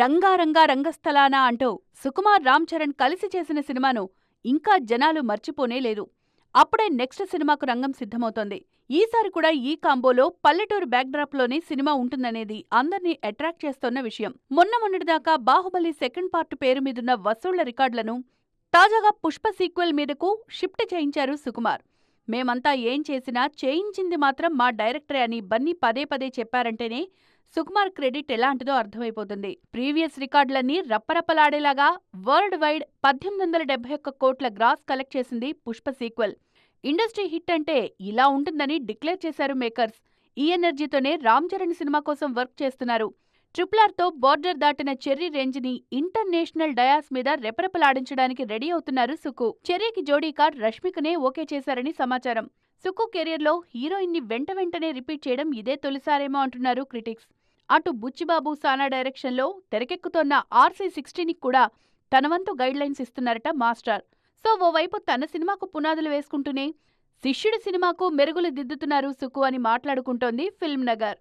రంగారంగా రంగస్థలానా అంటూ సుకుమార్ రామ్ చరణ్ కలిసి చేసిన సినిమాను ఇంకా జనాలు మర్చిపోనే లేదు. అప్పుడే నెక్స్ట్ సినిమాకు రంగం సిద్ధమవుతోంది. ఈసారి కూడా ఈ కాంబోలో పల్లెటూరు బ్యాక్డ్రాప్లోనే సినిమా ఉంటుందనేది అందర్నీ అట్రాక్ట్ చేస్తోన్న విషయం. మొన్న మొన్నటిదాకా బాహుబలి సెకండ్ పార్ట్ పేరు మీదున్న వసూళ్ళ రికార్డులను తాజాగా పుష్ప సీక్వెల్ మీదకు షిఫ్ట్ చేయించారు సుకుమార్. మేమంతా ఏం చేసినా చేయించింది మాత్రం మా డైరెక్టరే అని బన్నీ పదే పదే చెప్పారంటేనే సుకుమార్ క్రెడిట్ ఎలాంటిదో అర్థమైపోతుంది. ప్రీవియస్ రికార్డులన్నీ రప్పరప్పలాడేలాగా వరల్డ్ వైడ్ పద్దెనిమిది వందల డెబ్బై ఒక్క కోట్ల గ్రాస్ కలెక్ట్ చేసింది పుష్ప సీక్వెల్. ఇండస్ట్రీ హిట్ అంటే ఇలా ఉంటుందని డిక్లేర్ చేశారు మేకర్స్. ఈ ఎనర్జీతోనే రామ్ చరణ్ సినిమా కోసం వర్క్ చేస్తున్నారు. ట్రిపుల్ బోర్డర్ దాటిన చెర్రీ రేంజ్ని ఇంటర్నేషనల్ డయాస్ మీద రెపరెపలాడించడానికి రెడీ అవుతున్నారు సుకు చెర్రీకి జోడీగా రష్మికనే ఓకే చేశారని సమాచారం. సుకు కెరియర్లో హీరోయిన్ని వెంట వెంటనే రిపీట్ చేయడం ఇదే తొలిసారేమో అంటున్నారు క్రిటిక్స్. అటు బుచ్చిబాబు సానా డైరెక్షన్లో తెరకెక్కుతోన్న ఆర్సీ సిక్స్టీని కూడా తన వంతు గైడ్లైన్స్ ఇస్తున్నారట మాస్టర్. సో ఓవైపు తన సినిమాకు పునాదులు వేసుకుంటూనే శిష్యుడి సినిమాకు మెరుగులు దిద్దుతున్నారు సుకు అని మాట్లాడుకుంటోంది ఫిల్మ్ నగర్.